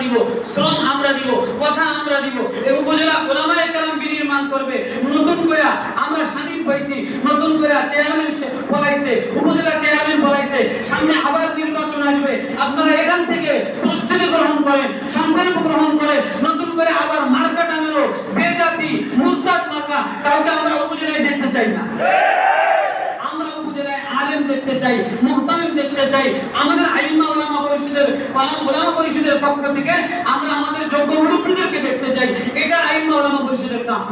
দিব, শ্রম আমরা দিব, কথা আমরা দিব। এই উপজেলা ওলামায়ে কেরাম বিনির্মাণ করবে। নতুন করে আমরা স্বাধীন পাইছি নতুন করে চেয়ারম্যান বলাইছে উপজেলা চেয়ারম্যান বলাইছে সামনে আবার নির্বাচন আসবে। আপনারা এখান থেকে প্রস্তুতি গ্রহণ করেন সংকল্প গ্রহণ করেন নতুন করে আবার মার্কা টাঙানো বেজাতি মুরতাদ মার্কা কাউকে আমরা উপজেলায় দেখতে চাই না আমরা উপজেলায় আলেম দেখতে চাই, মুহতামিম দেখতে চাই। আমাদের আইমা ওলামা পরিষদের ওলামা পরিষদের পক্ষ থেকে আমরা আমাদের যোগ্য মুরব্বীদেরকে দেখতে চাই। এটা আইমা ওলামা পরিষদের কাম।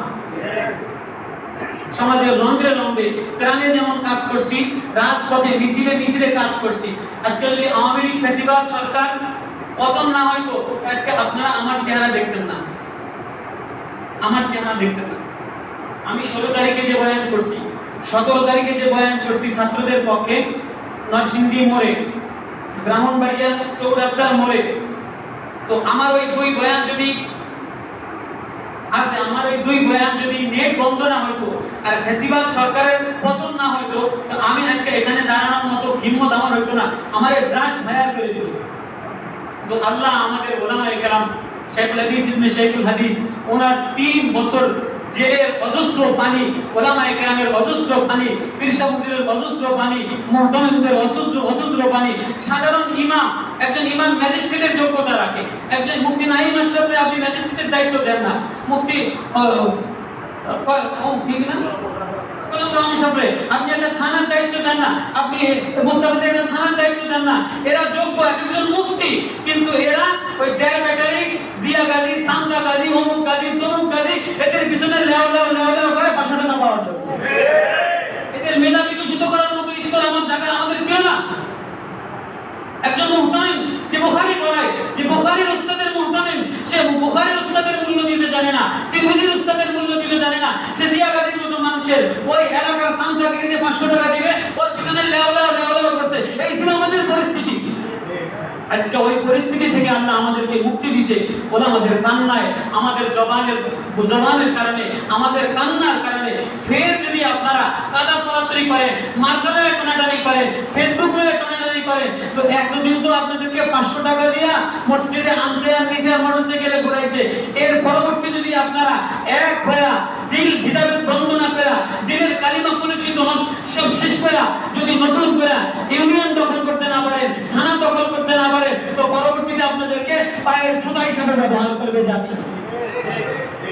সমাজের লন্ডে লন্ডে গ্রামে যেমন কাজ করছি, রাজপথে মিছিলে মিছিলে কাজ করছি। আজকে যদি আওয়ামী লীগ ফেসিবাদ সরকার পতন না হয়তো আজকে আপনারা আমার চেহারা দেখতেন না। আমার চেহারা দেখতেন না। আমি ষোলো তারিখে যে বয়ান করছি সতেরো তারিখে যে বয়ান করছি ছাত্রদের পক্ষে, নরসিংদী মোড়ে, ব্রাহ্মণবাড়িয়া চৌরাস্তার মোড়ে, তো আমার ওই দুই বয়ান যদি আছে, আমার ওই দুই বয়ান যদি নেট বন্ধ না হইতো আর ফেসিবাদ সরকারের পতন না হইতো, তো আমি আজকে এখানে দাঁড়ানোর মতো হিম্মত আমার হইতো না। আমার ব্রাশ ভায়ার করে দিত। তো আল্লাহ আমাদের ওলামা একরাম শেখুল হাদিস ইবনে শেখুল হাদিস, ওনার তিন বছর জেলের অজস্র পানি ওলামা একরামের অজস্র পানি পীরসা হুজুরের অজস্র পানি অজস্র অজস্র পানি সাধারণ ইমাম, একজন ইমাম ম্যাজিস্ট্রেটের যোগ্যতা রাখে। একজন মুফতি নাইম আশরাফে আপনি ম্যাজিস্ট্রেটের দায়িত্ব দেন না। মুফতি আপনি একটা থানার দায়িত্ব দেন না। আপনি মুস্তাফিজ একটা থানার দায়িত্ব দেন না। এরা যোগ্য মতো আমার জায়গা আমাদের ছিল না। একজন মুহতামিম, যে বুখারি পড়ায়, যে বুখারির উস্তাদের মুহতামিম, সে বুখারির উস্তাদের মূল্য দিতে জানে না, তিরমিজির উস্তাদের মূল্য দিতে জানে না। সে দিয়া গাজীর মতো মানুষের ওই এলাকার সামসাকে যে 500 টাকা দিবে ওর আজকে ওই পরিস্থিতি থেকে আল্লাহ আমাদেরকে মুক্তি দিছে। ওরা আমাদের কান্নায়, আমাদের জবানের জবানের কারণে, আমাদের কান্নার কারণে ফের যদি আপনারা কাদা সরাসরি করেন মার্কেটে টানাটানি করেন, ফেসবুকে টানাটানি করেন, তো একদিন তো আপনাদেরকে পাঁচশো টাকা দিয়া মসজিদে আনছে আর নিচে মোটরসাইকেলে ঘুরাইছে। এর পরবর্তী যদি আপনারা এক ভয়া দিল ভিদাভেদ বন্ধ না করা দিলের কালিমা কলুষিত সব শেষ করা যদি নতুন করে ইউনিয়ন দখল করতে না পারেন থানা দখল করতে না পারেন তো পরবর্তীতে আপনাদেরকে পায়ের জুতা হিসাবে ব্যবহার করবে জাতি।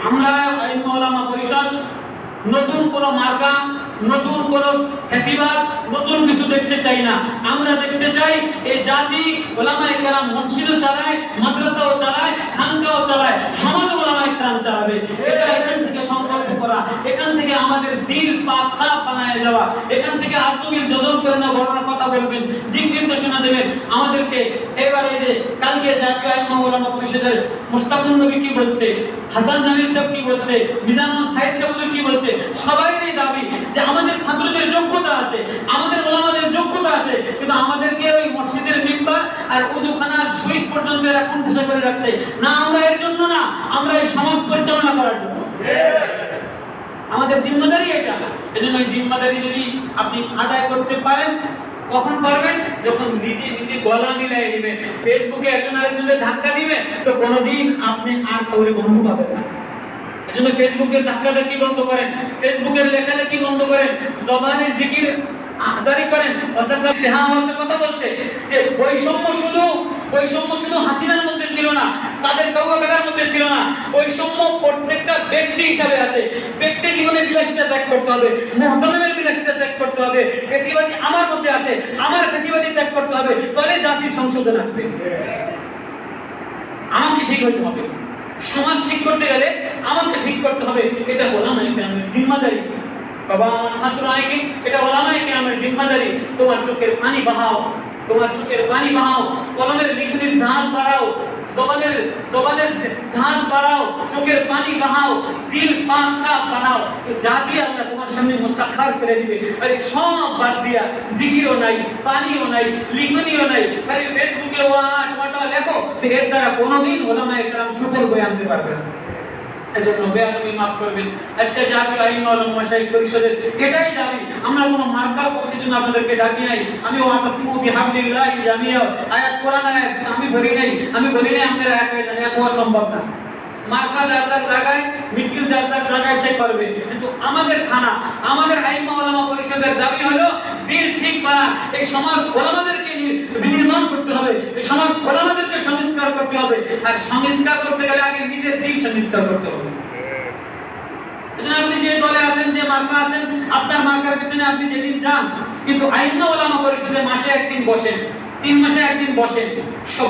আমরা আইন মৌলামা পরিষদ, নতুন কোন মার্কা, নতুন কোন ফেসিবাদ, নতুন কিছু দেখতে চাই না। আমরা দেখতে চাই এই জাতি ওলামা একরাম মসজিদও চালায়, মাদ্রাসাও চালায়, খানকাও চালায় সমাজ ওলামা একরাম চালাবে এটা এখান থেকে সংকল্প করা এখান থেকে আমাদের দিল পাক সাফ বানায় যাওয়া এখান থেকে আত্মবিল যোজন করে না ঘটনার কথা বলবেন, দিক নির্দেশনা দেবেন। আমাদেরকে এবারে যে কালকে জাতীয় আইন ওলামা পরিষদের মুস্তাকুন নবী কি বলছে, হাসান জামিল সাহেব কি বলছে মিজানুল সাহেব সাহেব কি বলছে, সবাইরই দাবি যে আমাদের ছাত্রদের যোগ্যতা আছে, আমাদের ওলামাদের যোগ্যতা আছে, কিন্তু আমাদেরকে ওই মসজিদের মিম্বার আর উজুখানার সুইচ পর্যন্ত এরা কুণ্ঠিত করে রাখছে। না, আমরা এর জন্য না, আমরা এই সমাজ পরিচালনা করার জন্য। আমাদের জিম্মাদারি এটা। এজন্য ওই জিম্মাদারি যদি আপনি আদায় করতে পারেন, কখন পারবেন? যখন নিজে নিজে গলা মিলাই নেবেন। ফেসবুকে একজন আরেকজনের ধাক্কা দিবেন, তো কোনোদিন আপনি আর কাউরে বন্ধু পাবেন না। এজন্য ফেসবুকের ধাক্কাটা কি বন্ধ করেন? ফেসবুকের লেখালেখি বন্ধ করেন? জবানের জিকির জারি করেন। অসাকা সেহা কথা বলছে যে বৈষম্য শুধু বৈষম্য শুধু হাসিনার মধ্যে ছিল না। তাদের কাউয়া কাকার মধ্যে ছিল না। বৈষম্য প্রত্যেকটা ব্যক্তি হিসাবে আছে। ব্যক্তি জীবনে বিলাসিতা ত্যাগ করতে হবে। মহতমের বিলাসিতা ত্যাগ করতে হবে। ফেসিবাদী আমার মধ্যে আছে। আমার ফেসিবাদী ত্যাগ করতে হবে। তাহলে জাতির সংশোধন আসবে। আমাকে ঠিক হইতে হবে। সমাজ ঠিক করতে গেলে আমাকে ঠিক করতে হবে। এটা বলা ওলামা ইকরামের জিম্মাদারি। বাবা আমার ছাত্র অনেকে এটা ওলামা ইকরামের জিম্মাদারি। তোমার চোখের পানি বাহাও। তোমার চোখের পানি বাহাও। কলমের লিখনির ধান বাড়াও। জবানের জবানের ধান বাড়াও, চোখের পানি বাহাও দিল পাক সাফ বানাও। তো জাতি আল্লাহ তোমার সামনে মুস্তাখার করে দিবে, আরে সব বাদ দিয়া জিকিরও নাই, পানিও নাই, লিখনিও নাই। আরে ফেসবুকে ওয়া টোয়াটা লেখো, তো এর দ্বারা কোনোদিন ওলামা একরাম সফল হয়ে আনতে পারবে না। এজন্য বেয়াদবি মাফ করবেন। আজকে জাতীয় আইন মাওলানা মাশাইখ পরিষদের এটাই দাবি। আমরা কোনো মার্কার পক্ষের জন্য আপনাদেরকে ডাকি নাই। আমি ওয়াতাসিমু বিহাবলিল্লাহি জামিয়া। আয়াত কোরআন আয়াত আমি বলি নাই। আমি বলি নাই হয়ে যান, এক হওয়া সম্ভব না। মার্কা যার জায়গায় মিছিল যার জায়গায় সে করবে। কিন্তু আমাদের থানা, আমাদের আইন মাওলানা পরিষদের দাবি হলো, দিল ঠিক বানা এই সমাজ ওলামাদেরকে বিনির্মাণ করতে হবে। এই সমাজ ওলামাদেরকে সংস্কার করতে হবে। আর সংস্কার করতে গেলে আগে নিজের দিক সংস্কার করতে হবে। আপনি যে দলে আছেন, যে মার্কা আছেন, আপনার মার্কার পিছনে আপনি যেদিন যান, কিন্তু আইন ওলামা পরিষদে মাসে একদিন বসেন, তিন মাসে একদিন বসেন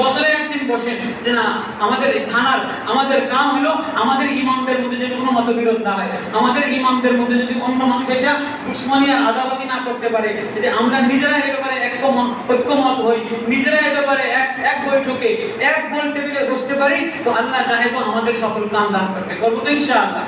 বছরে একদিন বসেন, যে না, আমাদের থানার, আমাদের কাম হলো আমাদের ইমামদের মধ্যে যদি কোনো মতবিরোধ না হয়, আমাদের ইমামদের মধ্যে যদি অন্য মানুষ এসে দুশ্মনী আর আদাবাতি না করতে পারে, যদি আমরা নিজেরা এই ব্যাপারে ঐক্যমত ঐক্যমত হই, নিজেরা এই ব্যাপারে এক এক বৈঠকে, এক গোল টেবিলে বসতে পারি, তো আল্লাহ চাহে তো আমাদের সকল কাম দান করবে করব তো ইনশাআল্লাহ।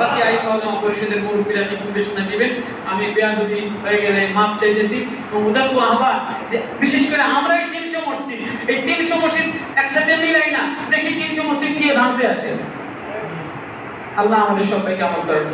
বাকি আইন মহকুমা পরিষদের মুরব্বীরা নির্দেশনা দিবেন? আমি বেয়াদবি হয়ে গেলে মাপ চাইতেছি। এবং উদাত্ত আহ্বান যে বিশেষ করে আমরা এই তিনশো মসজিদ এই তিনশো মসজিদ একসাথে মিলাই না, দেখি তিনশো মসজিদ কে ভাঙতে আসে। আল্লাহ আমাদের সবাইকে আমার তরফ